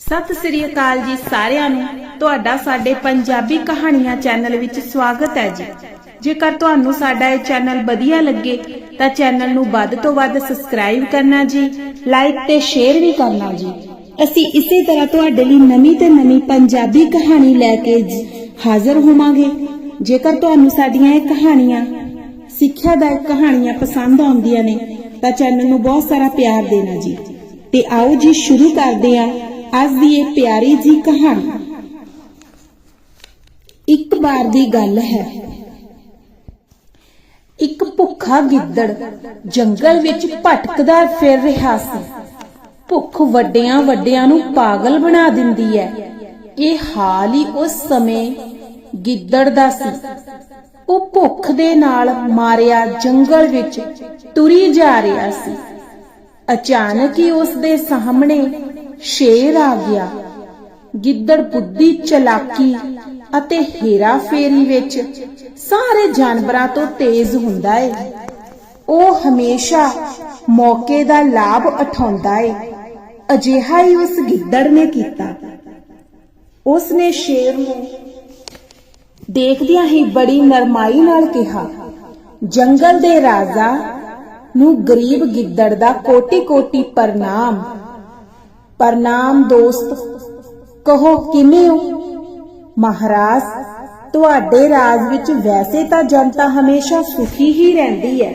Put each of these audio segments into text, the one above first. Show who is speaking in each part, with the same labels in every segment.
Speaker 1: ਸਤਿ ਸ੍ਰੀ ਅਕਾਲ ਜੀ ਸਾਰਿਆਂ ਨੂੰ। ਤੁਹਾਡਾ ਸਾਡੇ ਪੰਜਾਬੀ ਕਹਾਣੀਆਂ ਚੈਨਲ ਵਿੱਚ ਸਵਾਗਤ ਹੈ ਜੀ। ਜੇਕਰ ਤੁਹਾਨੂੰ ਸਾਡਾ ਇਹ ਚੈਨਲ ਵਧੀਆ ਲੱਗੇ, ਤਾਂ ਚੈਨਲ ਨੂੰ ਵੱਧ ਤੋਂ ਵੱਧ ਸਬਸਕ੍ਰਾਈਬ ਕਰਨਾ ਜੀ, ਲਾਈਕ ਤੇ ਸ਼ੇਅਰ ਵੀ ਕਰਨਾ ਜੀ। ਅਸੀਂ ਇਸੇ ਤਰ੍ਹਾਂ ਤੁਹਾਡੇ ਲਈ ਨਵੀਂ ਤੇ ਨਵੀਂ ਪੰਜਾਬੀ ਕਹਾਣੀ ਲੈ ਕੇ ਹਾਜ਼ਰ ਹੋਵਾਂਗੇ। ਜੇਕਰ ਤੁਹਾਨੂੰ ਸਾਡੀਆਂ ਇਹ ਕਹਾਣੀਆਂ ਸਿੱਖਿਆਦਾਇਕ ਕਹਾਣੀਆਂ ਪਸੰਦ ਆਉਂਦੀਆਂ ਨੇ, ਤਾਂ ਚੈਨਲ ਨੂੰ ਬਹੁਤ ਸਾਰਾ ਪਿਆਰ ਦੇਣਾ ਜੀ। ਤੇ ਆਓ ਜੀ, ਸ਼ੁਰੂ ਕਰਦੇ ਹਾਂ। ਅੱਜ ਦੀ ਇਹ ਪਿਆਰੀ ਜੀ ਕਹਾਣੀ ਇੱਕ ਵਾਰ ਦੀ ਗੱਲ ਹੈ। ਇੱਕ ਭੁੱਖਾ ਗਿੱਦੜ ਜੰਗਲ ਵਿੱਚ ਭਟਕਦਾ ਫਿਰ ਰਿਹਾ ਸੀ। ਭੁੱਖ ਵੱਡਿਆਂ ਵੱਡਿਆਂ ਨੂੰ ਪਾਗਲ ਬਣਾ ਦਿੰਦੀ ਹੈ। ਇਹ ਹਾਲ ਹੀ ਉਸ ਸਮੇਂ ਗਿੱਦੜ ਦਾ ਸੀ। ਉਹ ਭੁੱਖ ਦੇ ਨਾਲ ਮਾਰਿਆ ਜੰਗਲ ਵਿੱਚ ਤੁਰੀ ਜਾ ਰਿਹਾ ਸੀ। ਅਚਾਨਕ ਹੀ ਉਸ ਦੇ ਸਾਹਮਣੇ ਸ਼ੇਰ ਆ ਗਿਆ। ਗਿੱਦੜ ਬੁੱਧੀ ਚਲਾਕੀ ਅਤੇ ਹੇਰਾਫੇਰੀ ਵਿੱਚ ਸਾਰੇ ਜਾਨਵਰਾਂ ਤੋਂ ਤੇਜ਼ ਹੁੰਦਾ ਹੈ ਉਹ ਹਮੇਸ਼ਾ ਮੌਕੇ ਦਾ ਲਾਭ ਉਠਾਉਂਦਾ ਹੈ ਅਜਿਹਾ ਹੀ ਉਸ ਗਿੱਦੜ ਨੇ ਕੀਤਾ। ਉਸ ਨੇ ਸ਼ੇਰ ਨੂੰ ਦੇਖਦਿਆਂ ਹੀ ਬੜੀ ਨਰਮਾਈ ਨਾਲ ਕਿਹਾ, ਜੰਗਲ ਦੇ ਰਾਜਾ ਨੂੰ ਗਰੀਬ ਗਿੱਦੜ ਦਾ ਕੋਟੀ-ਕੋਟੀ ਪ੍ਰਣਾਮ। ਪ੍ਰਣਾਮ ਦੋਸਤ ਕਹੋ ਕਿਵੇਂ ਹੋ? ਮਹਾਰਾਜ, ਤੁਹਾਡੇ ਰਾਜ ਵਿੱਚ ਵੈਸੇ ਤਾਂ ਜਨਤਾ ਹਮੇਸ਼ਾ ਸੁਖੀ ਹੀ ਰਹਿੰਦੀ ਹੈ।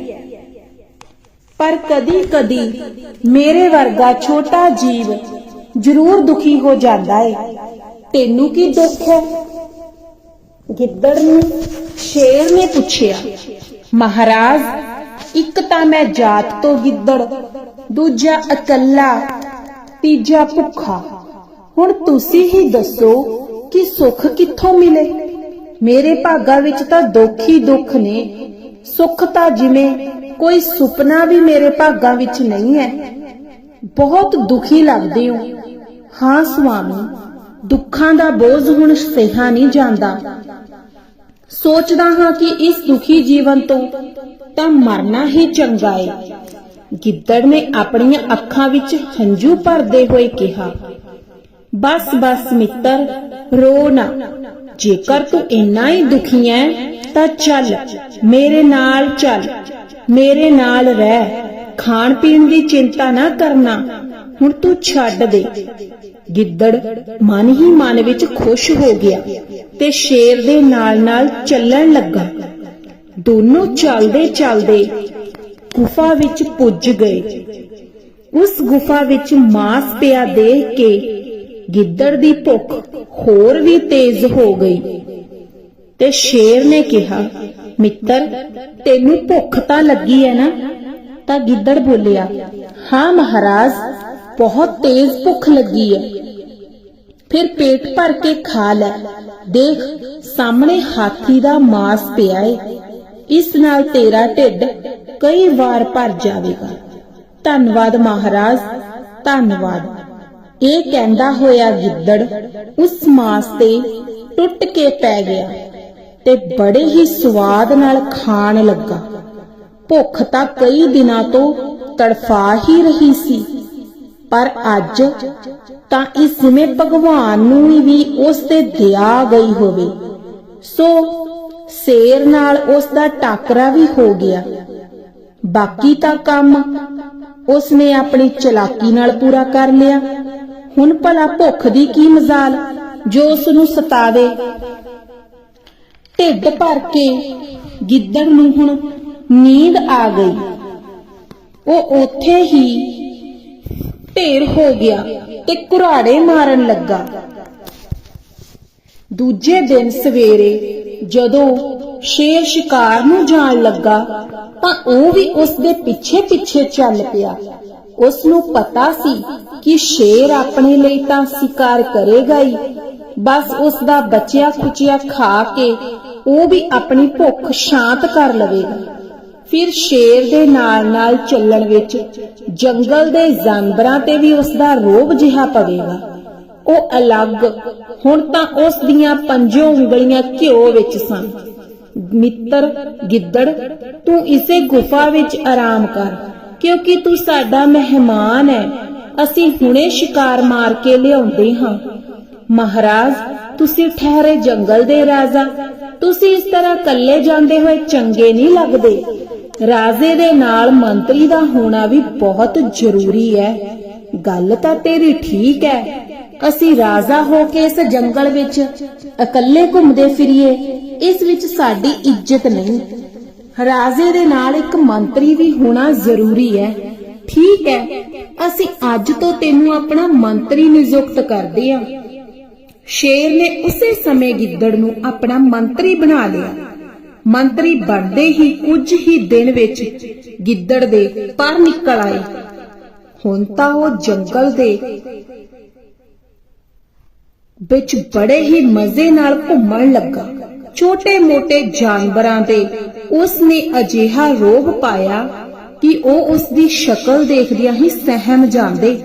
Speaker 1: ਪਰ ਕਦੀ-ਕਦੀ ਮੇਰੇ ਵਰਗਾ ਛੋਟਾ ਜੀਵ ਜ਼ਰੂਰ ਦੁਖੀ ਹੋ ਜਾਂਦਾ ਹੈ ਤੈਨੂੰ ਕੀ ਦੁੱਖ ਹੈ? ਗਿੱਦੜ ਨੂੰ ਸ਼ੇਰ ਨੇ ਪੁੱਛਿਆ, ਮਹਾਰਾਜ, ਇੱਕ ਤਾਂ ਮੈਂ ਜਾਤ ਤੋਂ ਗਿੱਦੜ, ਦੂਜਾ ਇਕੱਲਾ ਤੀਜਾ ਭੁੱਖਾ। ਹੁਣ ਤੁਸੀਂ ਹੀ ਦੱਸੋ ਕਿ ਸੁੱਖ ਕਿੱਥੋਂ ਮਿਲੇ? ਮੇਰੇ ਭਾਗਾ ਵਿੱਚ ਤਾਂ ਦੁੱਖ ਹੀ ਦੁੱਖ ਨੇ। ਸੁੱਖ ਤਾਂ ਜਿਵੇਂ ਕੋਈ ਸੁਪਨਾ ਵੀ ਮੇਰੇ ਭਾਗਾ ਵਿੱਚ ਨਹੀਂ ਹੈ। ਬਹੁਤ ਦੁਖੀ ਲੱਗਦੇ ਹੋ। ਹਾਂ ਸੁਆਮੀ, ਦੁੱਖਾਂ ਦਾ ਬੋਝ ਹੁਣ ਸਹਿਆ ਨਹੀਂ ਜਾਂਦਾ। ਸੋਚਦਾ ਹਾਂ ਕਿ ਇਸ ਦੁਖੀ ਜੀਵਨ ਤੋਂ ਤਾਂ ਮਰਨਾ ਹੀ ਚੰਗਾ ਹੈ ਗਿੱਦੜ ਨੇ ਆਪਣੀਆਂ ਅੱਖਾਂ ਵਿੱਚ ਹੰਝੂ ਭਰਦੇ ਹੋਏ ਕਿਹਾ, ਬਸ ਬਸ ਮਿੱਤਰ, ਰੋ ਨਾ। ਜੇਕਰ ਤੂੰ ਇੰਨਾ ਹੀ ਦੁਖੀ ਹੈ ਤਾਂ ਚੱਲ, ਮੇਰੇ ਨਾਲ ਚੱਲ, ਮੇਰੇ ਨਾਲ ਰਹਿ। ਖਾਣ ਪੀਣ ਦੀ ਚਿੰਤਾ ਨਾ ਕਰਨਾ। ਹੁਣ ਤੂੰ ਛੱਡ ਦੇ। ਗਿੱਦੜ ਮਨ ਹੀ ਮਨ ਵਿੱਚ ਖੁਸ਼ ਹੋ ਗਿਆ ਤੇ ਸ਼ੇਰ ਦੇ ਨਾਲ-ਨਾਲ ਚੱਲਣ ਲੱਗਾ। ਦੋਨੋਂ ਚੱਲਦੇ ਚੱਲਦੇ ਗੁਫਾ ਵਿੱਚ ਪੁੱਜ ਗਏ। ਉਸ ਗੁਫਾ ਵਿੱਚ ਮਾਸ ਪਿਆ ਦੇਖ ਕੇ ਗਿੱਦੜ ਦੀ ਭੁੱਖ ਹੋਰ ਵੀ ਤੇਜ਼ ਹੋ ਗਈ। ਤੇ ਸ਼ੇਰ ਨੇ ਕਿਹਾ, ਮਿੱਤਰ, ਤੈਨੂੰ ਭੁੱਖ ਤਾਂ ਲੱਗੀ ਹੈ ਨਾ? ਤਾਂ ਗਿੱਦੜ ਬੋਲਿਆ, ਹਾਂ ਮਹਾਰਾਜ, ਬਹੁਤ ਤੇਜ਼ ਭੁੱਖ ਲੱਗੀ ਹੈ ਫਿਰ ਪੇਟ ਭਰ ਕੇ ਖਾ ਲੈ। ਦੇਖ, ਸਾਹਮਣੇ ਹਾਥੀ ਦਾ ਮਾਸ ਪਿਆ ਏ। ਇਸ ਨਾਲ ਤੇਰਾ ਢਿੱਡ ਕਈ ਵਾਰ ਭਰ ਜਾਵੇਗਾ। ਧੰਨਵਾਦ ਮਹਾਰਾਜ, ਧੰਨਵਾਦ। ਇਹ ਕਹਿੰਦਾ ਹੋਇਆ ਗਿੱਦੜ ਉਸ ਮਾਸ ਤੇ ਟੁੱਟ ਕੇ ਪੈ ਗਿਆ ਤੇ ਬੜੇ ਹੀ ਸਵਾਦ ਨਾਲ ਖਾਣ ਲੱਗਾ। ਭੁੱਖ ਤਾਂ ਕਈ ਦਿਨਾਂ ਤੋਂ ਤੜਫਾ ਹੀ ਰਹੀ ਸੀ, ਪਰ ਅੱਜ ਤਾਂ ਇਸ ਜਿਵੇਂ ਭਗਵਾਨ ਨੂੰ ਵੀ ਉਸ ਤੇ ਦਿਆ ਗਈ ਹੋਵੇ। ਸੋ ਸ਼ੇਰ ਨਾਲ ਉਸ ਦਾ ਟਾਕਰਾ ਵੀ ਹੋ ਗਿਆ। ਬਾਕੀ ਤਾਂ ਕੰਮ ਉਸ ਨੇ ਆਪਣੀ ਚਲਾਕੀ ਨਾਲ ਪੂਰਾ ਕਰ ਲਿਆ। ਹੁਣ ਭਲਾ ਭੁੱਖ ਦੀ ਕੀ ਮਜ਼ਾਲ, ਜੋ ਉਸ ਨੂੰ ਸਤਾਵੇ। ਢਿੱਡ ਭਰ ਕੇ ਗਿੱਦੜ ਨੂੰ ਹੁਣ ਨੀਂਦ ਆ ਗਈ। ਉਹ ਉੱਥੇ ਹੀ ਢੇਰ ਹੋ ਗਿਆ ਤੇ ਕੁਰਾੜੇ ਮਾਰਨ ਲੱਗਾ। ਦੂਜੇ ਦਿਨ ਸਵੇਰੇ ਜਦੋਂ ਸ਼ੇਰ ਸ਼ਿਕਾਰ ਨੂੰ ਜਾਣ ਲੱਗਾ, ਤਾਂ ਉਹ ਵੀ ਉਸ ਦੇ ਪਿੱਛੇ ਪਿੱਛੇ ਚੱਲ ਪਿਆ। ਉਸ ਨੂੰ ਪਤਾ ਸੀ ਕਿ ਸ਼ੇਰ ਆਪਣੇ ਲਈ ਤਾਂ ਸ਼ਿਕਾਰ ਕਰੇਗਾ ਹੀ। ਬਸ ਉਸ ਦਾ ਬਚਿਆ ਖੁਚਿਆ ਖਾ ਕੇ ਉਹ ਵੀ ਆਪਣੀ ਭੁੱਖ ਸ਼ਾਂਤ ਕਰ ਲਵੇਗਾ ਫਿਰ ਸ਼ੇਰ ਦੇ ਨਾਲ ਨਾਲ ਚੱਲਣ ਵਿੱਚ ਜੰਗਲ ਦੇ ਜਾਨਵਰਾਂ ਤੇ ਵੀ ਉਸ ਦਾ ਰੋਬ ਜਿਹਾ ਪਵੇਗਾ। ਉਹ ਅਲੱਗ। ਹੁਣ ਤਾਂ ਉਸ ਦੀਆਂ ਪੰਜੋ ਉਂਗਲੀਆਂ ਘਿਓ ਵਿੱਚ ਸਨ। ਮਿੱਤਰ, ਗਿੱਦੜ, ਤੂੰ ਇਸੇ ਗੁਫਾ ਵਿੱਚ ਆਰਾਮ ਕਰ, ਕਿਉਂਕਿ ਤੂੰ ਸਾਡਾ ਮਹਿਮਾਨ ਹੈ ਅਸੀਂ ਹੁਣੇ ਸ਼ਿਕਾਰ ਮਾਰ ਕੇ ਲਿਆਉਂਦੇ ਹਾਂ। ਮਹਾਰਾਜ, ਤੁਸੀਂ ਠਹਿਰੇ ਜੰਗਲ ਦੇ ਰਾਜਾ। ਤੁਸੀਂ ਇਸ ਤਰ੍ਹਾਂ ਇਕੱਲੇ ਜਾਂਦੇ ਹੋਏ ਚੰਗੇ ਨਹੀਂ ਲੱਗਦੇ। ਰਾਜੇ ਦੇ ਨਾਲ ਮੰਤਰੀ ਦਾ ਹੋਣਾ ਵੀ ਬਹੁਤ ਜ਼ਰੂਰੀ ਹੈ ਗੱਲ ਤਾਂ ਤੇਰੀ ਠੀਕ ਹੈ ਅਸੀਂ ਰਾਜਾ ਹੋ ਕੇ ਇਸ ਜੰਗਲ ਵਿੱਚ ਇਕੱਲੇ ਘੁੰਮਦੇ ਫਿਰੀਏ, ਇਸ ਵਿੱਚ ਸਾਡੀ ਇੱਜ਼ਤ ਨਹੀਂ। ਰਾਜੇ ਦੇ ਨਾਲ ਇੱਕ ਮੰਤਰੀ ਵੀ ਹੋਣਾ ਜ਼ਰੂਰੀ ਹੈ ਠੀਕ ਹੈ ਅਸੀਂ ਅੱਜ ਤੋਂ ਤੈਨੂੰ ਆਪਣਾ ਮੰਤਰੀ ਨਿਯੁਕਤ ਕਰਦੇ ਹਾਂ ਸ਼ੇਰ ਨੇ ਉਸੇ ਸਮੇਂ ਗਿੱਦੜ ਨੂੰ ਆਪਣਾ ਮੰਤਰੀ ਬਣਾ ਲਿਆ। ਮੰਤਰੀ ਬਣਦੇ ਹੀ ਕੁਝ ਹੀ ਦਿਨ ਵਿੱਚ ਗਿੱਦੜ ਦੇ ਪਰ ਨਿਕਲ ਆਏ। ਹੁਣ ਤਾਂ ਉਹ ਜੰਗਲ ਦੇ ਵਿੱਚ ਬੜੇ ਹੀ ਮਜ਼ੇ ਨਾਲ ਘੁੰਮਣ ਲੱਗਾ। ਛੋਟੇ-ਮੋਟੇ ਜਾਨਵਰਾਂ ਤੇ ਉਸ ਨੇ ਅਜਿਹਾ ਰੋਹ ਪਾਇਆ ਕਿ ਉਹ ਉਸ ਦੀ ਸ਼ਕਲ ਦੇਖਦਿਆਂ ਹੀ ਸਹਿਮ ਜਾਂਦੇ।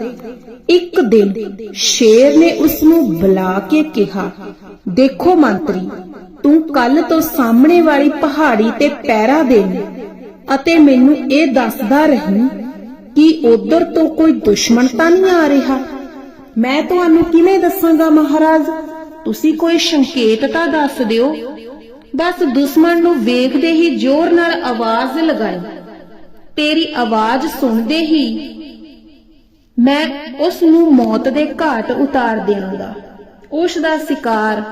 Speaker 1: ਇੱਕ ਦਿਨ ਸ਼ੇਰ ਨੇ ਉਸ ਨੂੰ ਬੁਲਾ ਕੇ ਕਿਹਾ, ਦੇਖੋ ਮੰਤਰੀ, ਤੂੰ ਕੱਲ ਤੋਂ ਸਾਹਮਣੇ ਵਾਲੀ ਪਹਾੜੀ ਤੇ ਪਹਿਰਾ ਦੇਣੀ ਅਤੇ ਮੈਨੂੰ ਇਹ ਦੱਸਦਾ ਰਹੀਂ ਕਿ ਉਧਰ ਤੋਂ ਕੋਈ ਦੁਸ਼ਮਣ ਤਾਂ ਨਹੀਂ ਆ ਰਿਹਾ? ਮੈਂ ਤੁਹਾਨੂੰ ਕਿਵੇਂ ਦੱਸਾਂਗਾ ਮਹਾਰਾਜ? ਤੁਸੀਂ ਕੋਈ ਸੰਕੇਤ ਤਾਂ ਦੱਸ ਦਿਓ? ਬਸ ਦੁਸ਼ਮਣ ਨੂੰ ਵੇਖਦੇ ਹੀ ਜ਼ੋਰ ਨਾਲ ਆਵਾਜ਼ ਲਗਾਈ। ਤੇਰੀ ਆਵਾਜ਼ ਸੁਣਦੇ ਹੀ ਮੈਂ ਉਸ ਨੂੰ ਮੌਤ ਦੇ ਘਾਟ ਉਤਾਰ ਦਿਆਂਗਾ। ਉਸ ਦਾ ਸ਼ਿਕਾਰ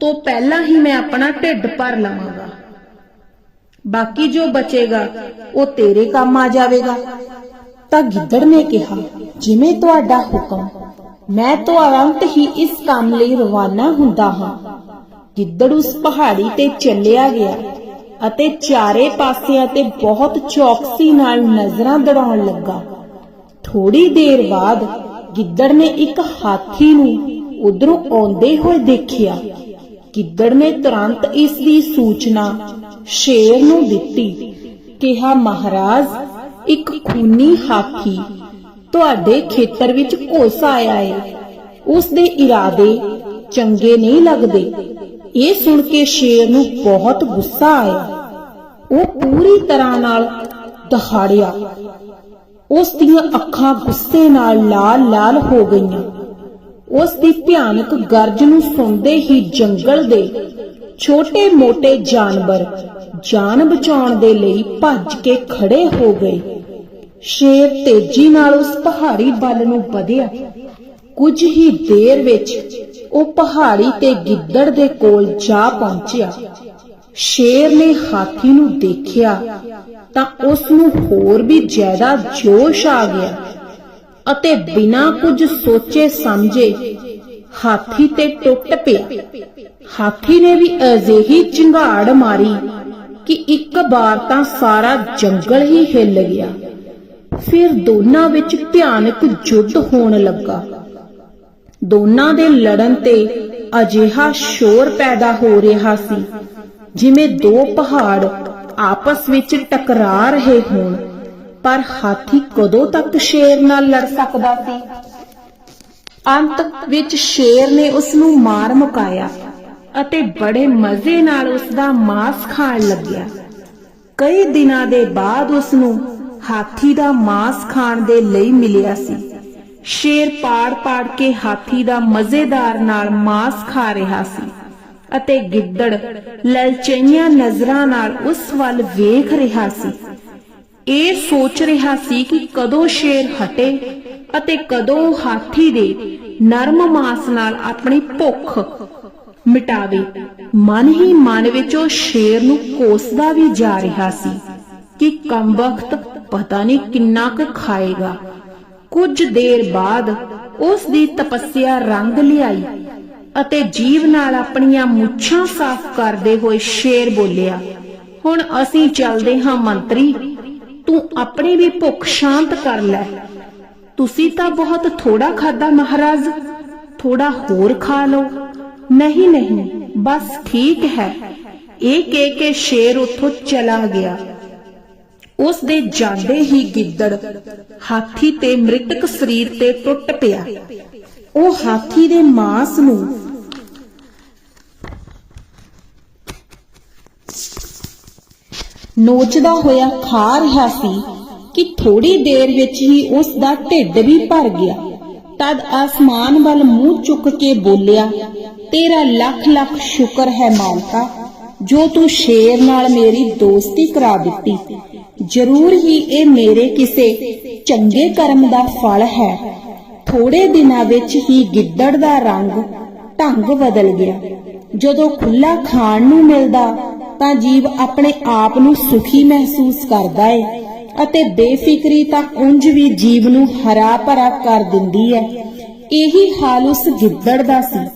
Speaker 1: ਤੋਂ ਪਹਿਲਾਂ ਹੀ ਮੈਂ ਆਪਣਾ ਢਿੱਡ ਭਰ ਲਵਾਂਗਾ। ਬਾਕੀ ਜੋ ਬਚੇਗਾ, ਉਹ ਤੇਰੇ ਕੰਮ ਆ ਜਾਵੇਗਾ। ਤਾਂ ਗਿੱਦੜ ਨੇ ਕਿਹਾ, ਜਿਵੇਂ ਤੁਹਾਡਾ ਹੁਕਮ, ਮੈਂ ਤੁਰੰਤ ਹੀ ਇਸ ਕੰਮ ਲਈ ਰਵਾਨਾ ਹੁੰਦਾ ਹਾਂ। ਗਿੱਦੜ ਉਸ ਪਹਾੜੀ ਤੇ ਚੱਲਿਆ ਗਿਆ ਅਤੇ ਚਾਰੇ ਪਾਸਿਆਂ ਤੇ ਬਹੁਤ ਚੌਕਸੀ ਨਾਲ ਨਜ਼ਰਾਂ ਦੜਾਉਣ ਲੱਗਾ। ਥੋੜੀ ਦੇਰ ਬਾਅਦ ਗਿੱਦੜ ਨੇ ਇੱਕ ਹਾਥੀ ਨੂੰ ਉਧਰੋਂ ਆਉਂਦੇ ਹੋਏ ਦੇਖਿਆ। ਗਿੱਦੜ ਨੇ ਤੁਰੰਤ ਇਸ ਦੀ ਸੂਚਨਾ ਸ਼ੇਰ ਨੂੰ ਦਿੱਤੀ, ਕਿਹਾ, ਮਹਾਰਾਜ ਇੱਕ ਖੂਨੀ ਹਾਥੀ ਤੁਹਾਡੇ ਖੇਤਰ ਵਿੱਚ ਘੁਸ ਆਇਆ ਹੈ ਉਸ ਦੇ ਇਰਾਦੇ ਚੰਗੇ ਨਹੀਂ ਲੱਗਦੇ। ਇਹ ਸੁਣ ਕੇ ਸ਼ੇਰ ਨੂੰ ਬਹੁਤ ਗੁੱਸਾ ਆਇਆ। ਉਹ ਪੂਰੀ ਤਰ੍ਹਾਂ ਨਾਲ ਦਹਾੜਿਆ। ਉਸ ਦੀਆਂ ਅੱਖਾਂ ਗੁੱਸੇ ਨਾਲ ਲਾਲ-ਲਾਲ ਹੋ ਗਈਆਂ। ਉਸ ਦੀ ਭਿਆਨਕ ਗਰਜ ਨੂੰ ਸੁਣਦੇ ਹੀ ਜੰਗਲ ਦੇ ਛੋਟੇ-ਮੋਟੇ ਜਾਨਵਰ ਜਾਨ ਬਚਾਉਣ ਦੇ ਲਈ ਭੱਜ ਕੇ ਖੜੇ ਹੋ ਗਏ। ਸ਼ੇਰ ਤੇਜ਼ੀ ਨਾਲ ਉਸ ਪਹਾੜੀ ਵੱਲ ਨੂੰ ਵਧਿਆ। ਕੁਝ ਹੀ ਦੇਰ ਵਿੱਚ ਉਹ ਪਹਾੜੀ ਤੇ ਗਿੱਦੜ ਦੇ ਕੋਲ ਜਾ ਪਹੁੰਚਿਆ। ਸ਼ੇਰ ਨੇ ਹਾਥੀ ਨੂੰ ਦੇਖਿਆ ਤਾਂ ਉਸ ਨੂੰ ਹੋਰ ਵੀ ਜ਼ਿਆਦਾ ਜੋਸ਼ ਆ ਗਿਆ ਅਤੇ ਬਿਨਾਂ ਕੁਝ ਸੋਚੇ ਸਮਝੇ ਹਾਥੀ ਤੇ ਟੁੱਟ ਪਿਆ। ਹਾਥੀ ਨੇ ਵੀ ਅਜਿਹੀ ਚਿੰਗਾੜ ਮਾਰੀ ਕਿ ਇੱਕ ਵਾਰ ਤਾਂ ਸਾਰਾ ਜੰਗਲ ਹੀ ਹਿੱਲ ਗਿਆ। ਫਿਰ ਦੋਨਾਂ ਵਿੱਚ ਭਿਆਨਕ ਯੁੱਧ ਹੋਣ ਲੱਗਾ। ਦੋਨਾਂ ਦੇ ਲੜਨ ਤੇ ਅਜਿਹਾ ਸ਼ੋਰ ਪੈਦਾ ਹੋ ਰਿਹਾ ਸੀ, ਜਿਵੇਂ ਦੋ ਪਹਾੜ ਆਪਸ ਵਿੱਚ ਟਕਰਾ ਰਹੇ ਹੋਣ, ਪਰ ਹਾਥੀ ਕਦੋਂ ਤੱਕ ਸ਼ੇਰ ਨਾਲ ਲੜ ਸਕਦਾ ਸੀ? ਅੰਤ ਵਿੱਚ ਸ਼ੇਰ ਨੇ ਉਸ ਨੂੰ ਮਾਰ ਮੁਕਾਇਆ। ਅਤੇ ਬੜੇ ਮਜ਼ੇ ਨਾਲ ਉਸ ਦਾ ਮਾਸ ਖਾਣ ਲੱਗਿਆ। ਕਈ ਦਿਨਾਂ ਦੇ ਬਾਅਦ ਉਸ ਨੂੰ ਹਾਥੀ ਦਾ ਮਾਸ ਖਾਣ ਦੇ ਲਈ ਮਿਲਿਆ ਸੀ। ਸ਼ੇਰ ਪਾੜ-ਪਾੜ ਕੇ ਹਾਥੀ ਦਾ ਮਜ਼ੇਦਾਰ ਨਾਲ ਮਾਸ ਖਾ ਰਿਹਾ ਸੀ ਅਤੇ ਗਿੱਦੜ ਲਲਚਈਆਂ ਨਜ਼ਰਾਂ ਨਾਲ ਉਸ ਵੱਲ ਵੇਖ ਰਿਹਾ ਸੀ। ਇਹ ਸੋਚ ਰਿਹਾ ਸੀ ਕਿ ਕਦੋਂ ਸ਼ੇਰ ਹਟੇ ਅਤੇ ਕਦੋਂ ਹਾਥੀ ਦੇ ਨਰਮ ਮਾਸ ਨਾਲ ਆਪਣੀ ਭੁੱਖ ਮਿਟਾਵੇ। ਮਨ ਹੀ ਮਨ ਵਿੱਚ ਉਹ ਸ਼ੇਰ ਨੂੰ ਕੋਸਦਾ ਵੀ ਜਾ ਰਿਹਾ ਸੀ ਕਿ ਕੰਬਖਤ ਪਤਾ ਨਹੀਂ ਕਿੰਨਾ ਕੁ ਖਾਏਗਾ। ਕੁਝ ਦੇਰ ਬਾਅਦ ਉਸ ਦੀ ਤਪੱਸਿਆ ਰੰਗ ਲਿਆਈ ਅਤੇ ਜੀਵ ਨਾਲ ਆਪਣੀਆਂ ਮੁੱਛਾਂ ਸਾਫ਼ ਕਰਦੇ ਹੋਏ ਸ਼ੇਰ ਬੋਲਿਆ, ਹੁਣ ਅਸੀਂ ਚੱਲਦੇ ਹਾਂ ਮੰਤਰੀ, ਤੂੰ ਆਪਣੀ ਵੀ ਭੁੱਖ ਸ਼ਾਂਤ ਕਰ ਲੈ। ਤੁਸੀਂ ਤਾਂ ਬਹੁਤ ਥੋੜਾ ਖਾਦਾ ਮਹਾਰਾਜ ਥੋੜਾ ਹੋਰ ਖਾ ਲਓ। ਨਹੀਂ ਨਹੀਂ, ਬਸ ਠੀਕ ਹੈ। ਇਹ ਕਹਿ ਕੇ ਸ਼ੇਰ ਉੱਥੋਂ ਚਲਾ ਗਿਆ। ਉਸ ਦੇ ਜਾਂਦੇ ਹੀ ਗਿੱਦੜ ਹਾਥੀ ਤੇ ਮ੍ਰਿਤਕ ਸਰੀਰ ਤੇ ਟੁੱਟ ਪਿਆ। ਉਹ ਹਾਥੀ ਦੇ ਮਾंस ਨੂੰ ਨੋਚਦਾ ਹੋਇਆ ਖਾ ਰਿਹਾ ਸੀ ਕਿ ਥੋੜੀ ਦੇਰ ਵਿੱਚ ਹੀ ਉਸ ਦਾ ਢਿੱਡ ਵੀ ਭਰ ਗਿਆ। ਤਦ ਆਸਮਾਨ ਵੱਲ ਮੂੰਹ ਚੁੱਕ ਕੇ ਬੋਲਿਆ ਤੇਰਾ ਲੱਖ ਲੱਖ ਸ਼ੁਕਰ ਹੈ ਮਾਲਕਾ, ਜੋ ਤੂੰ ਸ਼ੇਰ ਨਾਲ ਮੇਰੀ ਦੋਸਤੀ ਕਰਾ ਦਿੱਤੀ। ਜ਼ਰੂਰ ਹੀ ਇਹ ਮੇਰੇ ਕਿਸੇ ਚੰਗੇ ਕਰਮ ਦਾ ਫਲ ਹੈ। ਥੋੜੇ ਦਿਨਾਂ ਵਿੱਚ ਹੀ ਗਿੱਦੜ ਦਾ ਰੰਗ ਢੰਗ ਬਦਲ ਗਿਆ। ਜਦੋਂ ਖੁੱਲਾ ਖਾਣ ਨੂੰ ਮਿਲਦਾ, ਤਾਂ ਜੀਵ ਆਪਣੇ ਆਪ ਨੂੰ ਸੁਖੀ ਮਹਿਸੂਸ ਕਰਦਾ ਏ ਅਤੇ ਬੇਫਿਕਰੀ ਤਾਂ ਉਂਝ ਵੀ ਜੀਵ ਨੂੰ ਹਰਾ ਭਰਾ ਕਰ ਦਿੰਦੀ ਹੈ ਇਹੀ ਹਾਲ ਉਸ ਗਿੱਦੜ ਦਾ ਸੀ।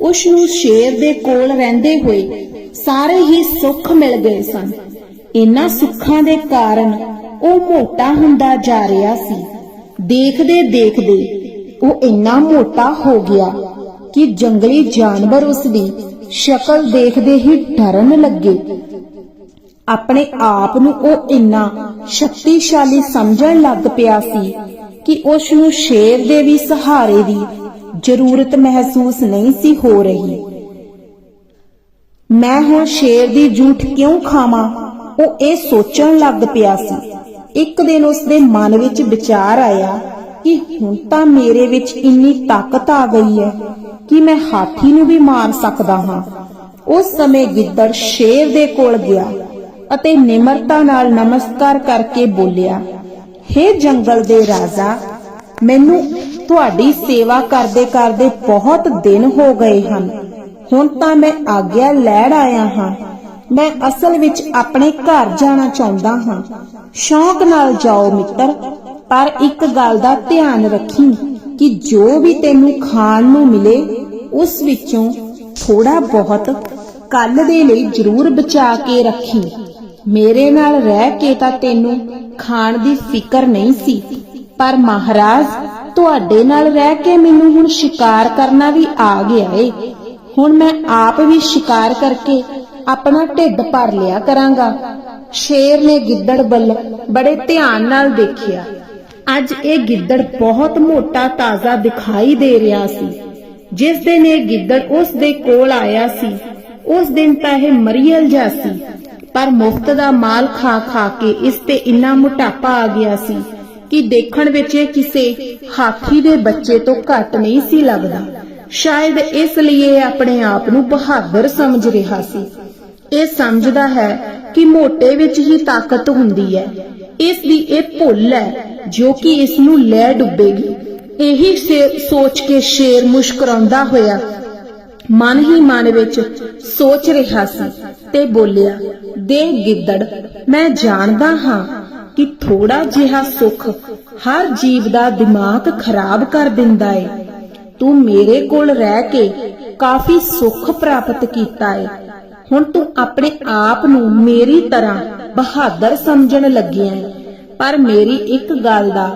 Speaker 1: ਉਸ ਨੂੰ ਸ਼ੇਰ ਦੇ ਕੋਲ ਰਹਿੰਦੇ ਹੋਏ ਸਾਰੇ ਹੀ ਸੁੱਖ ਮਿਲ ਗਏ ਸਨ। ਇਨ੍ਹਾਂ ਸੁੱਖਾਂ ਦੇ ਕਾਰਨ ਉਹ ਮੋਟਾ ਹੁੰਦਾ ਜਾ ਰਿਹਾ ਸੀ। ਦੇਖਦੇ ਦੇਖਦੇ ਉਹ ਇੰਨਾ ਮੋਟਾ ਹੋ ਗਿਆ ਕਿ ਜੰਗਲੀ ਜਾਨਵਰ ਉਸ ਦੀ ਸ਼ਕਲ ਦੇਖਦੇ ਹੀ ਡਰਨ ਲੱਗੇ। ਆਪਣੇ ਆਪ ਨੂੰ ਉਹ ਇੰਨਾ ਸ਼ਕਤੀਸ਼ਾਲੀ ਸਮਝਣ ਲੱਗ ਪਿਆ ਸੀ ਕਿ ਉਸ ਨੂੰ ਸ਼ੇਰ ਦੇ ਵੀ ਸਹਾਰੇ ਦੀ ਜ਼ਰੂਰਤ ਮਹਿਸੂਸ ਨਹੀਂ ਸੀ ਹੋ ਰਹੀ। ਮੈਂ ਹੁਣ ਸ਼ੇਰ ਦੀ ਜੂਠ ਕਿਉਂ ਖਾਵਾਂ? ਉਹ ਇਹ ਸੋਚਣ ਲੱਗ ਪਿਆ ਸੀ। ਇੱਕ ਦਿਨ ਉਸ ਦੇ ਮਨ ਵਿੱਚ ਵਿਚਾਰ ਆਇਆ ਕਿ ਹੁਣ ਤਾਂ ਮੇਰੇ ਵਿੱਚ ਇੰਨੀ ਤਾਕਤ ਆ ਗਈ ਹੈ ਕਿ ਮੈਂ ਹਾਥੀ ਨੂੰ ਵੀ ਮਾਰ ਸਕਦਾ ਹਾਂ। ਉਸ ਸਮੇਂ ਗਿੱਦੜ ਸ਼ੇਰ ਦੇ ਕੋਲ ਗਿਆ ਅਤੇ ਨਿਮਰਤਾ ਨਾਲ ਨਮਸਕਾਰ ਕਰਕੇ ਬੋਲਿਆ हे ਜੰਗਲ ਦੇ ਰਾਜਾ, ਮੈਨੂੰ ਤੁਹਾਡੀ ਸੇਵਾ ਕਰਦੇ ਕਰਦੇ ਬਹੁਤ ਦਿਨ ਹੋ ਗਏ ਹਨ। ਹੁਣ ਤਾਂ ਮੈਂ ਆਗਿਆ ਲੈਣ ਆਇਆ ਹਾਂ। ਮੈਂ ਅਸਲ ਵਿੱਚ ਆਪਣੇ ਘਰ ਜਾਣਾ ਚਾਹੁੰਦਾ ਹਾਂ। ਸ਼ੌਂਕ ਨਾਲ ਜਾਓ ਮਿੱਤਰ, ਪਰ ਇੱਕ ਗੱਲ ਦਾ ਧਿਆਨ ਰੱਖੀ ਕਿ ਜੋ ਵੀ ਤੈਨੂੰ ਖਾਣ ਨੂੰ ਮਿਲੇ, ਉਸ ਵਿੱਚੋਂ ਥੋੜਾ ਬਹੁਤ ਕੱਲ ਦੇ ਲਈ ਜ਼ਰੂਰ ਬਚਾ ਕੇ ਰੱਖੀ। ਮੇਰੇ ਨਾਲ ਰਹਿ ਕੇ ਤਾਂ ਤੈਨੂੰ ਖਾਣ ਦੀ ਫਿਕਰ ਨਹੀਂ ਸੀ, ਪਰ ਮਹਾਰਾਜ ਤੁਹਾਡੇ ਨਾਲ ਰਹਿ ਕੇ ਮੈਨੂੰ ਹੁਣ ਸ਼ਿਕਾਰ ਕਰਨਾ ਵੀ ਆ ਗਿਆ ਏ। ਹੁਣ ਮੈਂ ਆਪ ਵੀ ਸ਼ਿਕਾਰ ਕਰਕੇ ਆਪਣਾ ਢਿੱਡ ਭਰ ਲਿਆ ਕਰਾਂਗਾ। ਸ਼ੇਰ ਨੇ ਗਿੱਦੜ ਵੱਲ ਬੜੇ ਧਿਆਨ ਨਾਲ ਦੇਖਿਆ। ਅੱਜ ਇਹ ਗਿੱਦੜ ਬਹੁਤ ਮੋਟਾ ਤਾਜ਼ਾ ਦਿਖਾਈ ਦੇ ਰਿਹਾ ਸੀ। ਜਿਸ ਦਿਨ ਇਹ ਗਿੱਦੜ ਉਸ ਦੇ ਕੋਲ ਆਇਆ ਸੀ, ਉਸ ਦਿਨ ਤਾਂ ਇਹ ਮਰੀਅਲ ਜਿਹਾ ਸੀ। ਪਰ ਮੁਫਤ ਦਾ ਮਾਲ ਖਾ ਖਾ ਕੇ ਇਸ ਤੇ ਇੰਨਾ ਮੋਟਾਪਾ ਆ ਗਿਆ ਸੀ। ਕਿ ਦੇਖਣ ਵਿੱਚ ਇਹ ਕਿਸੇ ਹਾਥੀ ਦੇ ਬੱਚੇ ਤੋਂ ਘੱਟ ਨਹੀਂ ਸੀ ਲੱਗਦਾ। ਸ਼ਾਇਦ ਇਸ ਲਈ ਇਹ ਆਪਣੇ ਆਪ ਨੂੰ ਬਹਾਦਰ ਸਮਝ ਰਿਹਾ ਸੀ। ਇਹ ਸਮਝਦਾ ਹੈ ਕਿ ਮੋਟੇ ਵਿੱਚ ਹੀ ਤਾਕਤ ਹੁੰਦੀ ਹੈ। ਇਸ ਦੀ ਇਹ ਭੁੱਲ ਹੈ ਜੋ ਕਿ ਇਸ ਨੂੰ ਲੈ ਡੁੱਬੇਗੀ। ਇਹੀ ਸੋਚ ਕੇ ਸ਼ੇਰ ਮੁਸਕਰਾਉਂਦਾ ਹੋਇਆ ਮਨ ਹੀ ਮਨ ਵਿੱਚ ਸੋਚ ਰਿਹਾ ਸੀ ਤੇ ਬੋਲਿਆ ਦੇ ਗਿੱਦੜ, ਮੈਂ ਜਾਣਦਾ ਹਾਂ ਕਿ ਥੋੜਾ ਜਿਹਾ ਸੁੱਖ ਹਰ ਜੀਵ ਦਾ ਦਿਮਾਗ ਖਰਾਬ ਕਰ ਦਿੰਦਾ ਏ। ਤੂੰ ਮੇਰੇ ਕੋਲ ਰਹਿ ਕੇ ਕਾਫੀ ਸੁੱਖ ਪ੍ਰਾਪਤ ਕੀਤਾ ਏ। ਹੁਣ ਤੂੰ ਆਪਣੇ ਆਪ ਨੂੰ ਮੇਰੀ ਤਰ੍ਹਾਂ ਬਹਾਦਰ ਸਮਝਣ ਲੱਗਿਆ ਏ। ਪਰ ਮੇਰੀ ਇੱਕ ਗੱਲ ਦਾ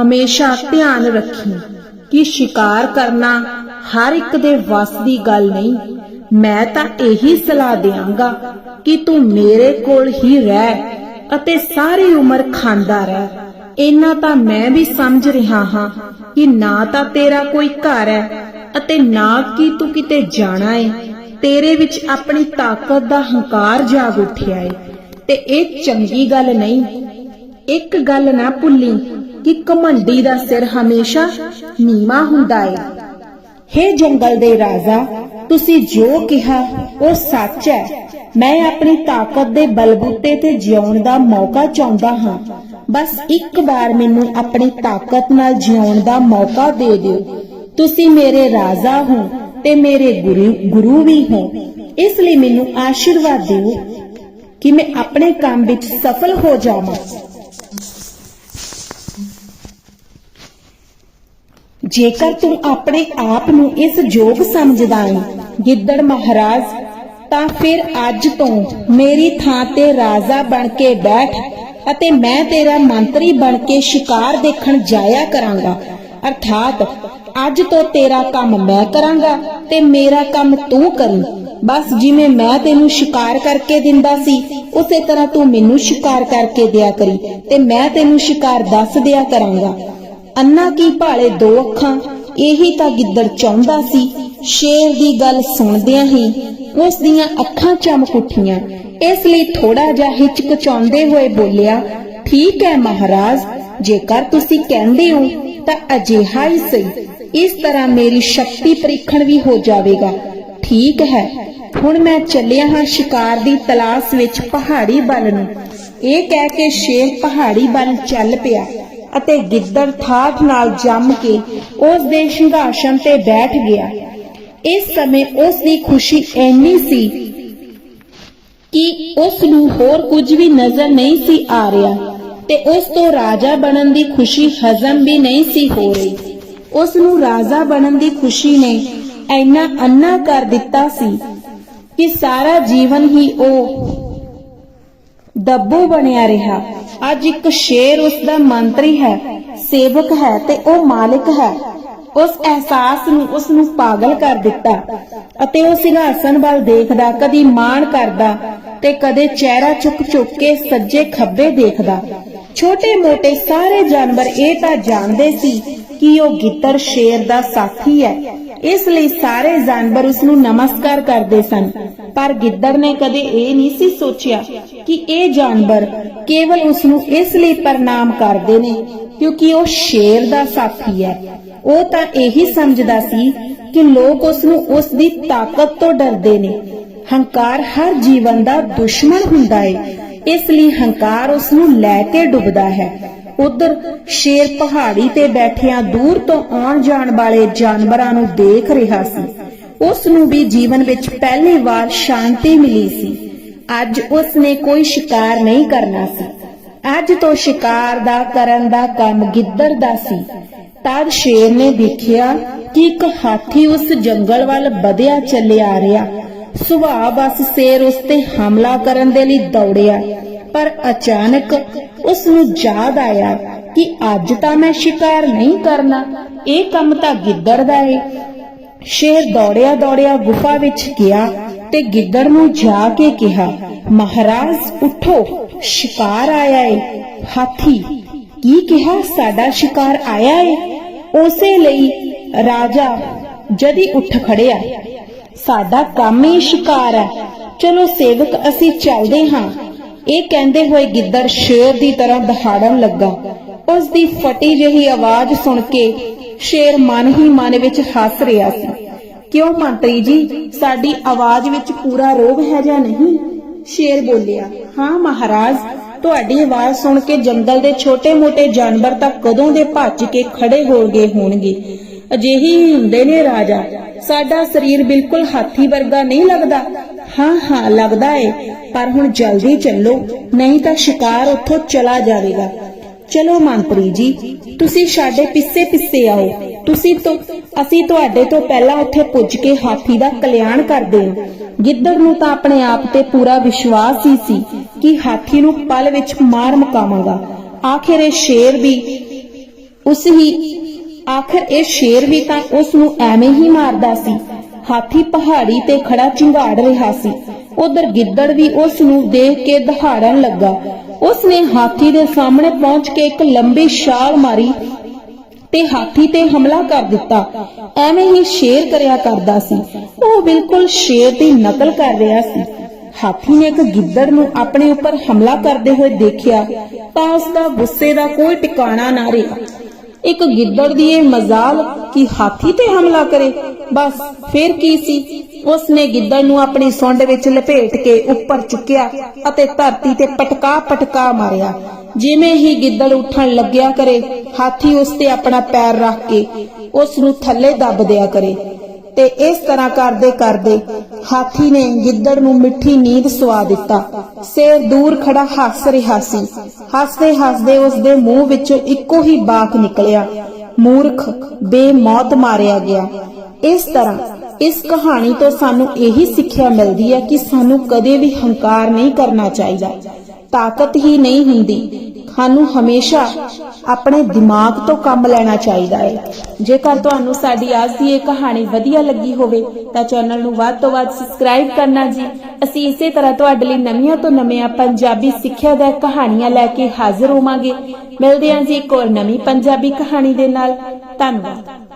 Speaker 1: ਹਮੇਸ਼ਾ ਧਿਆਨ ਰੱਖੀ ਕਿ ਸ਼ਿਕਾਰ ਕਰਨਾ ਹਰ ਇੱਕ ਦੇ ਵੱਸ ਦੀ ਗੱਲ ਨਹੀਂ। ਮੈਂ ਤਾਂ ਇਹੀ ਸਲਾਹ ਦਿਆਂਗਾ ਕਿ ਤੂੰ ਮੇਰੇ ਕੋਲ ਹੀ ਰਹਿ। ਅਤੇ ਸਾਰੀ ਉਮਰ ਖਾਂਦਾ ਰਹਿ। ਇੰਨਾ ਤਾਂ ਮੈਂ ਵੀ ਸਮਝ ਰਿਹਾ ਹਾਂ ਕਿ ਨਾ ਤਾਂ ਤੇਰਾ ਕੋਈ ਘਰ ਹੈ ਅਤੇ ਨਾ ਕਿ ਤੂੰ ਕਿਤੇ ਜਾਣਾ ਏ। ਤੇਰੇ ਵਿੱਚ ਆਪਣੀ ਤਾਕਤ ਦਾ ਹੰਕਾਰ ਜਾਗ ਉੱਠਿਆ ਏ। ਤੇ ਇਹ ਚੰਗੀ ਗੱਲ ਨਹੀਂ। ਇੱਕ ਗੱਲ ਨਾ ਭੁੱਲੀ ਕਿ ਘਮੰਡੀ ਦਾ ਸਿਰ ਹਮੇਸ਼ਾ ਨੀਵਾ ਹੁੰਦਾ ਏ। ਹੇ ਜੰਗਲ ਦੇ ਰਾਜਾ, ਤੁਸੀਂ ਜੋ ਕਿਹਾ, ਉਹ ਸੱਚ ਹੈ। ਮੈਂ ਆਪਣੀ ਤਾਕਤ ਦੇ ਬਲਬੂਤੇ ਤੇ ਜਿਉਣ ਦਾ ਮੌਕਾ ਚਾਹੁੰਦਾ ਹਾਂ। ਬਸ ਇੱਕ ਵਾਰ ਮੈਨੂੰ ਆਪਣੀ ਤਾਕਤ ਨਾਲ ਜਿਉਣ ਦਾ ਮੌਕਾ ਦੇ ਦਿਓ। ਤੁਸੀਂ ਮੇਰੇ ਰਾਜਾ ਹੋ ਤੇ ਮੇਰੇ ਗੁਰੂ ਗੁਰੂ ਵੀ ਹੋ। ਇਸ ਲਈ ਮੈਨੂੰ ਆਸ਼ੀਰਵਾਦ ਦਿਓ ਕਿ ਮੈਂ ਆਪਣੇ ਕੰਮ ਵਿੱਚ ਸਫਲ ਹੋ ਜਾਵਾਂ। ਜੇਕਰ ਤੂੰ ਆਪਣੇ ਆਪ ਨੂੰ ਇਸ ਯੋਗ ਸਮਝਦਾ ਹੈ ਗਿੱਦੜ ਮਹਾਰਾਜ ਤਾਂ ਫਿਰ ਅੱਜ ਤੋਂ ਮੇਰੀ ਥਾਂ ਤੇ ਰਾਜਾ ਬਣ ਕੇ ਬੈਠ ਅਤੇ ਮੈਂ ਤੇਰਾ ਮੰਤਰੀ ਬਣ ਕੇ ਸ਼ਿਕਾਰ ਦੇਖਣ ਜਾਇਆ ਕਰਾਂਗਾ। ਅਰਥਾਤ ਅੱਜ ਤੋਂ ਤੇਰਾ ਕੰਮ ਮੈਂ ਕਰਾਂਗਾ ਤੇ ਮੇਰਾ ਕੰਮ ਤੂੰ ਕਰੀਂ। ਬਸ ਜਿਵੇਂ ਮੈਂ ਤੈਨੂੰ ਸ਼ਿਕਾਰ ਕਰਕੇ ਦਿੰਦਾ ਸੀ, ਉਸੇ ਤਰ੍ਹਾਂ ਤੂੰ ਮੈਨੂੰ ਸ਼ਿਕਾਰ ਕਰਕੇ ਦਿਆ ਕਰੀ ਤੇ ਮੈਂ ਤੈਨੂੰ ਸ਼ਿਕਾਰ ਦੱਸ ਦਿਆ ਕਰਾਂਗਾ। ਅੰਨਾ ਕੀ ਭਾਲੇ ਦੋ ਅੱਖਾਂ, ਇਹੀ ਤਾਂ ਗਿੱਦੜ ਚਾਹੁੰਦਾ ਸੀ। ਸ਼ੇਰ ਦੀ ਗੱਲ ਸੁਣਦਿਆਂ ਹੀ ਉਸ ਦੀਆਂ ਅੱਖਾਂ ਚਮਕ ਉੱਠੀਆਂ। ਇਸ ਲਈ ਥੋੜਾ ਜਿਹਾ ਹਿਚਕਚਾਉਂਦੇ ਹੋਏ ਬੋਲਿਆ, ਠੀਕ ਹੈ ਮਹਾਰਾਜ, ਜੇਕਰ ਤੁਸੀਂ ਕਹਿੰਦੇ ਹੋ, ਤਾਂ ਅਜਿਹਾ ਹੀ ਸਹੀ। ਇਸ ਤਰ੍ਹਾਂ ਮੇਰੀ ਸ਼ਕਤੀ ਪਰੀਖਣ ਵੀ ਹੋ ਜਾਵੇਗਾ। ਠੀਕ ਹੈ, ਹੁਣ ਮੈਂ ਚੱਲਿਆ ਹਾਂ ਸ਼ਿਕਾਰ ਦੀ ਤਲਾਸ਼ ਵਿੱਚ ਪਹਾੜੀ ਬਲ ਨੂੰ। ਇਹ ਕਹਿ ਕੇ ਸ਼ੇਰ ਪਹਾੜੀ ਬਲ ਚੱਲ ਪਿਆ ਅਤੇ ਗਿੱਦੜ ਠਾਠ ਨਾਲ ਜੰਮ ਕੇ ਉਸ ਦੇ ਸਿੰਘਾਸਨ ਤੇ ਬੈਠ ਗਿਆ। ਇਸ ਸਮੇਂ ਉਸ ਦੀ ਖੁਸ਼ੀ ਇੰਨੀ ਸੀ ਕਿ ਉਸ ਨੂੰ ਹੋਰ ਕੁਝ ਵੀ ਨਜ਼ਰ ਨਹੀਂ ਸੀ ਆ ਰਿਹਾ ਤੇ ਉਸ ਤੋਂ ਰਾਜਾ ਬਣਨ ਦੀ ਖੁਸ਼ੀ ਹਜ਼ਮ ਵੀ ਨਹੀਂ ਸੀ ਹੋ ਰਹੀ। ਉਸ ਨੂੰ ਰਾਜਾ ਬਣਨ ਦੀ ਖੁਸ਼ੀ ਨੇ ਇੰਨਾ ਅੰਨਾ ਕਰ ਦਿੱਤਾ ਸੀ ਕਿ ਸਾਰਾ ਜੀਵਨ ਹੀ ਉਹ ਦੱਬੂ ਬਣਿਆ ਰਿਹਾ। ਅੱਜ ਇੱਕ ਸ਼ੇਰ ਉਸ ਦਾ ਮੰਤਰੀ ਹੈ, ਸੇਵਕ ਹੈ ਤੇ ਉਹ ਮਾਲਕ ਹੈ। ਉਸ ਅਹਿਸਾਸ ਨੂੰ ਉਸ ਨੂੰ ਪਾਗਲ ਕਰ ਦਿੱਤਾ ਅਤੇ ਉਹ ਸਿੰਘਾਸਨ ਵੱਲ ਦੇਖਦਾ, ਕਦੀ ਮਾਣ ਕਰਦਾ ਤੇ ਕਦੇ ਚਿਹਰਾ ਚੁੱਕ ਚੁੱਕ ਕੇ ਸੱਜੇ ਖੱਬੇ ਦੇਖਦਾ। ਛੋਟੇ-ਮੋਟੇ ਸਾਰੇ ਜਾਨਵਰ ਇਹ ਤਾਂ ਜਾਣਦੇ ਸੀ ਕਿ ਉਹ ਗਿੱਤਰ ਸ਼ੇਰ ਦਾ ਸਾਥੀ ਹੈ। ਇਸ ਲਈ ਸਾਰੇ ਜਾਨਵਰ ਉਸ ਨੂੰ ਨਮਸਕਾਰ ਕਰਦੇ ਸਨ। ਪਰ ਗਿੱਦੜ ਨੇ ਕਦੇ ਇਹ ਨਹੀਂ ਸੀ ਸੋਚਿਆ ਕਿ ਇਹ ਜਾਨਵਰ ਕੇਵਲ ਉਸ ਨੂੰ ਇਸ ਲਈ ਪ੍ਰਣਾਮ ਕਰਦੇ ਨੇ ਕਿਉਂਕਿ ਉਹ ਸ਼ੇਰ ਦਾ ਸਾਥੀ ਹੈ। ਉਹ ਤਾਂ ਇਹੀ ਸਮਝਦਾ ਸੀ ਕਿ ਲੋਕ ਉਸ ਨੂੰ ਉਸ ਦੀ ਤਾਕਤ ਤੋਂ ਡਰਦੇ ਨੇ। ਹੰਕਾਰ ਹਰ ਜੀਵਨ ਦਾ ਦੁਸ਼ਮਣ ਹੁੰਦਾ ਹੈ ਇਸ ਲਈ ਹੰਕਾਰ ਉਸ ਨੂੰ ਲੈ ਕੇ ਡੁੱਬਦਾ ਹੈ। ਉਧਰ ਸ਼ੇਰ ਪਹਾੜੀ ਤੇ ਬੈਠਿਆਂ ਦੂਰ ਤੋਂ ਆਉਣ ਜਾਣ ਵਾਲੇ ਜਾਨਵਰਾਂ ਨੂੰ ਦੇਖ ਰਿਹਾ ਸੀ। ਉਸ ਨੂੰ ਵੀ ਜੀਵਨ ਵਿੱਚ ਪਹਿਲੀ ਵਾਰ ਸ਼ਾਂਤੀ ਮਿਲੀ ਸੀ। ਅੱਜ ਉਸ ਨੇ ਕੋਈ ਸ਼ਿਕਾਰ ਨਹੀਂ ਕਰਨਾ ਸੀ। ਅੱਜ ਤੋਂ ਸ਼ਿਕਾਰ ਦਾ ਕਰਨ ਦਾ ਕੰਮ ਗਿੱਦੜ ਦਾ ਸੀ। ਤਦ ਸ਼ੇਰ ਨੇ ਦੇਖਿਆ ਕਿ ਇੱਕ ਹਾਥੀ ਉਸ ਜੰਗਲ ਵੱਲ ਵਧਿਆ ਚੱਲਿਆ ਆ ਰਿਹਾ। ਸੁਭਾਅ ਬਸ ਸ਼ੇਰ ਉਸ ਤੇ ਹਮਲਾ ਕਰਨ ਦੇ ਲਈ ਦੌੜਿਆ, ਪਰ ਅਚਾਨਕ ਉਸ ਨੂੰ ਯਾਦ ਆਇਆ ਕਿ ਅੱਜ ਤਾਂ ਮੈਂ ਸ਼ਿਕਾਰ ਨਹੀਂ ਕਰਨਾ, ਇਹ ਕੰਮ ਤਾਂ ਗਿੱਦੜ ਦਾ ਏ। ਸ਼ੇਰ ਦੌੜਿਆ ਦੌੜਿਆ ਗੁਫਾ ਵਿੱਚ ਗਿਆ ਤੇ ਗਿੱਦੜ ਨੂੰ ਜਾ ਕੇ ਕਿਹਾ, ਮਹਾਰਾਜ, ਉਠੋ, ਸ਼ਿਕਾਰ ਆਇਆ ਏ। ਹਾਥੀ, ਕੀ ਕਿਹਾ? ਸਾਡਾ ਸ਼ਿਕਾਰ ਆਇਆ ਏ? ਉਸੇ ਲਈ ਰਾਜਾ ਜਦੀ ਉੱਠ ਖੜਿਆ। ਸਾਡਾ ਕੰਮ ਹੀ ਸ਼ਿਕਾਰ ਹੈ। ਚਲੋ ਸੇਵਕ, ਅਸੀਂ ਚੱਲਦੇ ਹਾਂ। ਇਹ ਕਹਿੰਦੇ ਹੋਏ ਗਿੱਦੜ ਸ਼ੇਰ ਦੀ ਤਰ੍ਹਾਂ ਦਹਾੜਨ ਲੱਗਾ। ਉਸ ਦੀ ਫਟੀ ਜਿਹੀ ਆਵਾਜ਼ ਸੁਣ ਕੇ ਸ਼ੇਰ ਮਨ ਹੀ ਮਨ ਵਿੱਚ ਹੱਸ ਰਿਹਾ ਸੀ। ਕਿਉਂ ਮੰਤਰੀ ਜੀ, ਸਾਡੀ ਆਵਾਜ਼ ਵਿੱਚ ਪੂਰਾ ਰੋਗ ਹੈ ਜਾਂ ਨਹੀਂ? ਸ਼ੇਰ ਬੋਲਿਆ, ਹਾਂ ਮਹਾਰਾਜ ਤੁਹਾਡੀ ਆਵਾਜ਼ ਸੁਣ ਕੇ ਜੰਗਲ ਦੇ ਛੋਟੇ-ਮੋਟੇ ਜਾਨਵਰ ਤਾਂ ਕਦੋਂ ਦੇ ਭੱਜ ਕੇ ਖੜੇ ਹੋ ਗਏ ਹੋਣਗੇ? ਅਜਿਹੀ ਹੁੰਦੇ ਨੇ ਰਾਜਾ। ਸਾਡਾ ਸਰੀਰ ਬਿਲਕੁਲ ਹਾਥੀ ਵਰਗਾ ਨਹੀਂ ਲੱਗਦਾ। ਹਾਂ ਹਾਂ, ਲੱਗਦਾ ਏ, ਪਰ ਹੁਣ ਜਲਦੀ ਚੱਲੋ, ਨਹੀਂ ਤਾਂ ਸ਼ਿਕਾਰ ਉੱਥੋਂ ਚਲਾ ਜਾਵੇਗਾ। ਚਲੋ ਮੰਤਰੀ ਜੀ, ਤੁਸੀਂ ਸਾਡੇ ਪਿੱਛੇ ਪਿੱਛੇ ਆਓ। ਤੁਸੀਂ ਤੋਂ, ਅਸੀਂ ਤੁਹਾਡੇ ਤੋਂ ਪਹਿਲਾਂ ਉੱਥੇ ਪੁੱਜ ਕੇ ਹਾਥੀ ਦਾ ਕਲਿਆਣ ਕਰਦੇ ਹਾਂ। ਗਿੱਦੜ ਨੂੰ ਤਾਂ ਆਪਣੇ ਆਪ ਤੇ ਪੂਰਾ ਵਿਸ਼ਵਾਸ ਹੀ ਸੀ। ਕਿ ਹਾਥੀ ਨੂੰ ਪਲ ਵਿੱਚ ਮਾਰ ਮੁਕਾਵਾਂਗਾ। ਆਖਿਰ ਇਹ ਸ਼ੇਰ ਵੀ, ਉਸ ਹੀ, ਆਖਰ ਇਹ ਸ਼ੇਰ ਵੀ ਤਾਂ ਉਸ ਨੂੰ ਐਵੇਂ ਹੀ ਮਾਰਦਾ ਸੀ। ਹਾਥੀ ਪਹਾੜੀ ਤੇ ਖੜਾ ਚਿੰਗਾੜ ਰਿਹਾ ਸੀ। ਉਧਰ ਗਿੱਦੜ ਵੀ ਉਸ ਨੂੰ ਦੇਖ ਕੇ ਦਹਾੜਨ ਲੱਗਾ। ਉਸ ਨੇ ਹਾਥੀ ਦੇ ਸਾਹਮਣੇ ਪਹੁੰਚ ਕੇ ਇੱਕ ਲੰਬੀ ਛਾਲ ਮਾਰੀ ਤੇ ਹਾਥੀ ਤੇ ਹਮਲਾ ਕਰ ਦਿੱਤਾ। ਐਵੇਂ ਹੀ ਸ਼ੇਰ ਕਰਿਆ ਕਰਦਾ ਸੀ। ਉਹ ਬਿਲਕੁਲ ਸ਼ੇਰ ਦੀ ਨਕਲ ਕਰ ਰਿਹਾ ਸੀ। ਹਾਥੀ ਨੇ ਇੱਕ ਗਿੱਦੜ ਨੂੰ ਆਪਣੇ ਉੱਪਰ ਹਮਲਾ ਕਰਦੇ ਹੋਏ ਦੇਖਿਆ ਤਾਂ ਉਸ ਦਾ ਗੁੱਸੇ ਦਾ ਕੋਈ ਟਿਕਾਣਾ ਨਾ ਰਿਹਾ। ਇੱਕ ਗਿੱਦੜ ਦੀ ਇਹ ਮਜ਼ਾਲ ਕਿ ਹਾਥੀ ਤੇ ਹਮਲਾ ਕਰੇ, ਬਸ ਫੇਰ ਕੀ ਸੀ? ਉਸ ਨੇ ਗਿੱਦੜ ਨੂੰ ਆਪਣੀ ਸੁੰਡ ਵਿੱਚ ਲਪੇਟ ਕੇ ਉੱਪਰ ਚੁੱਕਿਆ ਅਤੇ ਧਰਤੀ ਤੇ ਪਟਕਾ ਪਟਕਾ ਮਾਰਿਆ। ਜਿਵੇਂ ਹੀ ਗਿੱਦੜ ਉੱਠਣ ਲੱਗਿਆ ਕਰੇ, ਹਾਥੀ ਉਸ ਤੇ ਆਪਣਾ ਪੈਰ ਰੱਖ ਕੇ ਉਸ ਨੂੰ ਥੱਲੇ ਦੱਬ ਦਿਆ ਕਰੇ। ਤੇ ਇਸ ਤਰ੍ਹਾਂ ਕਰਦੇ ਕਰਦੇ ਹਾਥੀ ਨੇ ਗਿੱਦੜ ਨੂੰ ਮਿੱਠੀ ਨੀਂਦ ਸਵਾ ਦਿੱਤਾ। ਸ਼ੇਰ ਦੂਰ ਖੜਾ ਹੱਸ ਰਿਹਾ ਸੀ। ਹੱਸਦੇ ਹੱਸਦੇ ਉਸ ਦੇ ਮੂੰਹ ਵਿੱਚੋਂ ਇੱਕੋ ਹੀ ਬਾਕ ਨਿਕਲਿਆ। ਮੂਰਖ, ਬੇਮੌਤ ਮਾਰਿਆ ਗਿਆ। ਇਸ ਤਰ੍ਹਾਂ ਇਸ ਕਹਾਣੀ ਤੋਂ ਸਾਨੂੰ ਇਹੀ ਸਿੱਖਿਆ ਮਿਲਦੀ ਹੈ ਕਿ ਸਾਨੂੰ ਕਦੇ ਵੀ ਹੰਕਾਰ ਨਹੀਂ ਕਰਨਾ ਚਾਹੀਦਾ। ਤਾਕਤ ਹੀ ਨਹੀਂ ਹੁੰਦੀ। ਸਾਨੂੰ ਹਮੇਸ਼ਾ ਆਪਣੇ ਦਿਮਾਗ ਤੋਂ ਕੰਮ ਲੈਣਾ ਚਾਹੀਦਾ ਹੈ। ਜੇਕਰ ਤੁਹਾਨੂੰ ਸਾਡੀ ਅੱਜ ਦੀ ਇਹ ਕਹਾਣੀ ਵਧੀਆ ਲੱਗੀ ਹੋਵੇ, ਤਾਂ ਚੈਨਲ ਨੂੰ ਵੱਧ ਤੋਂ ਵੱਧ ਸਬਸਕ੍ਰਾਈਬ ਕਰਨਾ ਜੀ। ਅਸੀਂ ਇਸੇ ਤਰ੍ਹਾਂ ਤੁਹਾਡੇ ਲਈ ਨਵੀਆਂ ਤੋਂ ਨਵੀਆਂ ਪੰਜਾਬੀ ਸਿੱਖਿਆ ਦਾ ਕਹਾਣੀਆਂ ਲੈ ਕੇ ਹਾਜ਼ਰ ਹੋਵਾਂਗੇ। ਮਿਲਦੇ ਹਾਂ ਜੀ ਇੱਕ ਹੋਰ ਨਵੀਂ ਪੰਜਾਬੀ ਕਹਾਣੀ ਦੇ ਨਾਲ। ਧੰਨਵਾਦ।